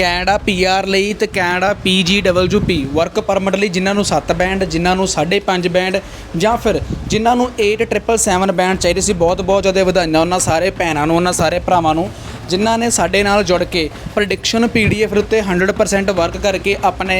Canada PR ਲਈ ਤੇ Canada PGWP work permit ਲਈ ਜਿਨ੍ਹਾਂ ਨੂੰ 7 ਬੈਂਡ ਜਿਨ੍ਹਾਂ ਨੂੰ 5.5 ਬੈਂਡ ਜਾਂ ਫਿਰ ਜਿਨ੍ਹਾਂ ਨੂੰ 8777 ਬੈਂਡ ਚਾਹੀਦੇ ਸੀ, ਬਹੁਤ ਬਹੁਤ ਜ਼ਿਆਦਾ ਵਧਾਈਆਂ ਉਹਨਾਂ ਸਾਰੇ ਭੈਣਾਂ ਨੂੰ, ਉਹਨਾਂ ਸਾਰੇ ਭਰਾਵਾਂ ਨੂੰ, ਜਿਨ੍ਹਾਂ ਨੇ ਸਾਡੇ ਨਾਲ ਜੁੜ ਕੇ ਪ੍ਰੈਡਿਕਸ਼ਨ ਪੀਡੀਐਫ ਉੱਤੇ 100% ਵਰਕ ਕਰਕੇ ਆਪਣੇ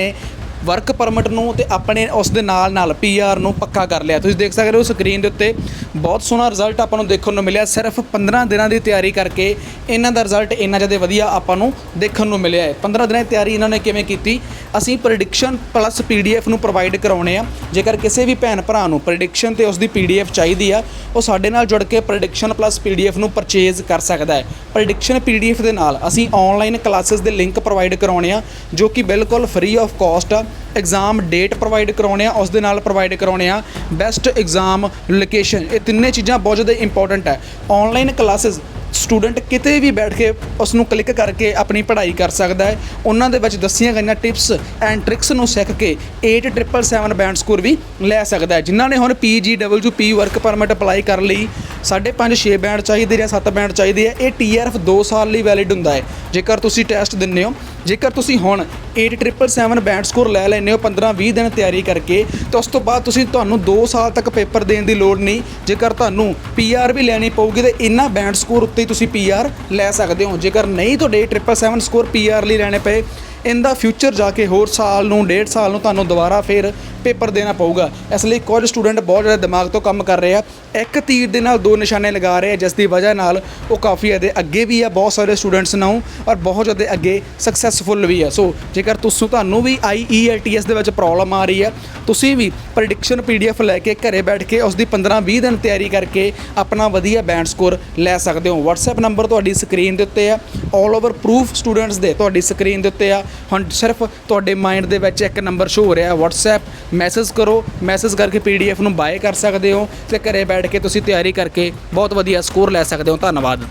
ਵਰਕ ਪਰਮਿਟ ਨੂੰ ਤੇ ਆਪਣੇ ਉਸ ਦੇ ਨਾਲ ਨਾਲ ਪੀਆਰ ਨੂੰ ਪੱਕਾ ਕਰ ਲਿਆ। ਤੁਸੀਂ ਦੇਖ ਸਕਦੇ ਹੋ ਸਕਰੀਨ ਦੇ ਉੱਤੇ ਬਹੁਤ ਸੋਹਣਾ ਰਿਜ਼ਲਟ ਆਪਾਂ ਨੂੰ ਦੇਖਣ ਨੂੰ ਮਿਲਿਆ। ਸਿਰਫ 15 ਦਿਨਾਂ ਦੀ ਤਿਆਰੀ ਕਰਕੇ ਇਹਨਾਂ ਦਾ ਰਿਜ਼ਲਟ ਇੰਨਾ ਜ਼ਿਆਦਾ ਵਧੀਆ ਆਪਾਂ ਨੂੰ ਦੇਖਣ ਨੂੰ ਮਿਲਿਆ ਹੈ। 15 ਦਿਨਾਂ ਦੀ ਤਿਆਰੀ ਇਹਨਾਂ ਨੇ ਕਿਵੇਂ ਕੀਤੀ? ਅਸੀਂ ਪ੍ਰੈਡਿਕਸ਼ਨ ਪਲੱਸ ਪੀਡੀਐਫ ਨੂੰ ਪ੍ਰੋਵਾਈਡ ਕਰਾਉਣੇ ਆ। ਜੇਕਰ ਕਿਸੇ ਵੀ ਭੈਣ ਭਰਾ ਨੂੰ ਪ੍ਰੈਡਿਕਸ਼ਨ ਤੇ ਉਸ ਦੀ ਪੀਡੀਐਫ ਚਾਹੀਦੀ ਆ, ਉਹ ਸਾਡੇ ਨਾਲ ਜੁੜ ਕੇ ਪ੍ਰੈਡਿਕਸ਼ਨ ਪਲੱਸ ਪੀਡੀਐਫ ਨੂੰ ਪਰਚੇਜ਼ ਕਰ ਸਕਦਾ ਹੈ। ਪ੍ਰੈਡਿਕਸ਼ਨ ਪੀਡੀਐਫ ਦੇ ਨਾਲ ਅਸੀਂ ਆਨਲਾਈਨ ਕਲਾਸਿਸ ਦੇ ਲਿੰਕ ਪ੍ਰੋਵਾਈਡ ਕਰਾਉਣੇ ਆ, ਜੋ ਕਿ ਬਿਲਕੁਲ ਫ੍ਰੀ ਆਫ ਕਾਸਟ ਆ। ਐਗਜ਼ਾਮ ਡੇਟ ਪ੍ਰੋਵਾਈਡ ਕਰਾਉਣੇ ਆ ਉਸ ਦੇ ਨਾਲ ਪ੍ਰੋਵਾਈਡ ਕਰਾਉਣੇ ਆ। ਬੈਸਟ ਐਗਜ਼ਾਮ ਲੋਕੇਸ਼ਨ ਇਹ ਤਿੰਨੇ ਚੀਜ਼ਾਂ ਬਹੁਤ ਜ਼ਿਆਦਾ ਇੰਪੋਰਟੈਂਟ ਹੈ। ਆਨਲਾਈਨ ਕਲਾਸਿਸ ਸਟੂਡੈਂਟ ਕਿਤੇ ਵੀ ਬੈਠ ਕੇ ਉਸ ਨੂੰ ਕਲਿੱਕ ਕਰਕੇ ਆਪਣੀ ਪੜ੍ਹਾਈ ਕਰ ਸਕਦਾ ਹੈ। ਉਹਨਾਂ ਦੇ ਵਿੱਚ ਦੱਸੀਆਂ ਗਈਆਂ ਟਿਪਸ ਐਂਡ ਟ੍ਰਿਕਸ ਨੂੰ ਸਿੱਖ ਕੇ 8777 ਬੈਂਡ ਸਕੋਰ ਵੀ ਲੈ ਸਕਦਾ ਹੈ। ਜਿਨ੍ਹਾਂ ਨੇ ਹੁਣ PGWP ਵਰਕ ਪਰਮਿਟ ਅਪਲਾਈ ਕਰਨ ਲਈ 5.5 6 ਬੈਂਡ ਚਾਹੀਦੇ ਜਾਂ 7 ਬੈਂਡ ਚਾਹੀਦੇ ਆ। ਇਹ TRF 2 ਸਾਲ ਲਈ ਵੈਲਿਡ ਹੁੰਦਾ ਹੈ। ਜੇਕਰ ਤੁਸੀਂ ਟੈਸਟ ਦਿੰਦੇ ਹੋ, ਜੇਕਰ ਤੁਸੀਂ ਹੁਣ 8777 ਬੈਂਡ ਸਕੋਰ ਲੈ ਲੈਂਦੇ ਹੋ 15-20 ਦਿਨ ਤਿਆਰੀ ਕਰਕੇ। ਤਾਂ ਉਸ ਤੋਂ ਬਾਅਦ ਤੁਸੀਂ ਤੁਹਾਨੂੰ 2 ਸਾਲ ਤੱਕ ਪੇਪਰ ਦੇਣ ਦੀ ਲੋੜ ਨਹੀਂ। ਜੇਕਰ ਤੁਹਾਨੂੰ PR ਵੀ ਲੈਣੀ ਪਊਗੀ, ਤੇ ਇੰਨਾ ਬੈਂਡ ਸਕੋਰ ਉੱਤੇ ਹੀ ਤੁਸੀਂ PR ਲੈ ਸਕਦੇ ਹੋ। ਜੇਕਰ ਨਹੀਂ, ਤੁਹਾਡੇ 777 ਸਕੋਰ PR ਲਈ ਲੈਣੇ ਪਏ ਇਹਦਾ ਫਿਊਚਰ ਜਾ ਕੇ ਹੋਰ ਸਾਲ ਨੂੰ, ਡੇਢ ਸਾਲ ਨੂੰ ਤੁਹਾਨੂੰ ਦੁਬਾਰਾ ਫਿਰ ਪੇਪਰ ਦੇਣਾ ਪਊਗਾ। ਇਸ ਲਈ ਕੁਝ ਸਟੂਡੈਂਟ ਬਹੁਤ ਜ਼ਿਆਦਾ ਦਿਮਾਗ ਤੋਂ ਕੰਮ ਕਰ ਰਹੇ ਆ। ਇੱਕ ਤੀਰ ਦੇ ਨਾਲ ਦੋ ਨਿਸ਼ਾਨੇ ਲਗਾ ਰਹੇ ਆ, ਜਿਸ ਦੀ ਵਜ੍ਹਾ ਨਾਲ ਉਹ ਕਾਫੀ ਜ਼ਿਆਦਾ ਅੱਗੇ ਵੀ ਆ, ਬਹੁਤ ਸਾਰੇ ਸਟੂਡੈਂਟਸ ਨੂੰ ਔਰ ਬਹੁਤ ਜ਼ਿਆਦਾ ਅੱਗੇ ਸਕਸੈਸਫੁਲ ਵੀ ਆ। ਸੋ ਜੇਕਰ ਤੁਸੀਂ ਤੁਹਾਨੂੰ ਵੀ IELTS ਦੇ ਵਿੱਚ ਪ੍ਰੋਬਲਮ ਆ ਰਹੀ ਆ, ਤੁਸੀਂ ਵੀ ਪ੍ਰੈਡਿਕਸ਼ਨ ਪੀਡੀਐਫ ਲੈ ਕੇ ਘਰੇ ਬੈਠ ਕੇ ਉਸ ਦੀ 15-20 ਦਿਨ ਤਿਆਰੀ ਕਰਕੇ ਆਪਣਾ ਵਧੀਆ ਬੈਂਡ ਸਕੋਰ ਲੈ ਸਕਦੇ ਹੋ। WhatsApp ਨੰਬਰ ਤੁਹਾਡੀ ਸਕਰੀਨ ਦੇ ਉੱਤੇ ਆ। 올 ਓਵਰ ਪ੍ਰੂਫ ਸਟੂਡੈਂਟਸ ਦੇ ਤੁਹਾਡੀ ਸਕਰੀਨ ਦੇ ਉੱਤੇ ਆ। ਹੁਣ ਸਿਰਫ ਤੁਹਾਡੇ ਮਾਈਂਡ ਦੇ ਵਿੱਚ ਇੱਕ ਨੰਬਰ ਸ਼ੋ ਹੋ ਰਿਹਾ WhatsApp ਮੈਸੇਜ ਕਰੋ ਮੈਸੇਜ ਕਰਕੇ ਪੀਡੀਐਫ ਨੂੰ ਬਾਏ ਕਰ ਸਕਦੇ ਹੋ ਤੇ ਘਰੇ ਬੈਠ ਕੇ ਤੁਸੀਂ ਤਿਆਰੀ ਕਰਕੇ ਬਹੁਤ ਵਧੀਆ ਸਕੋਰ ਲੈ ਸਕਦੇ ਹੋ। ਧੰਨਵਾਦ।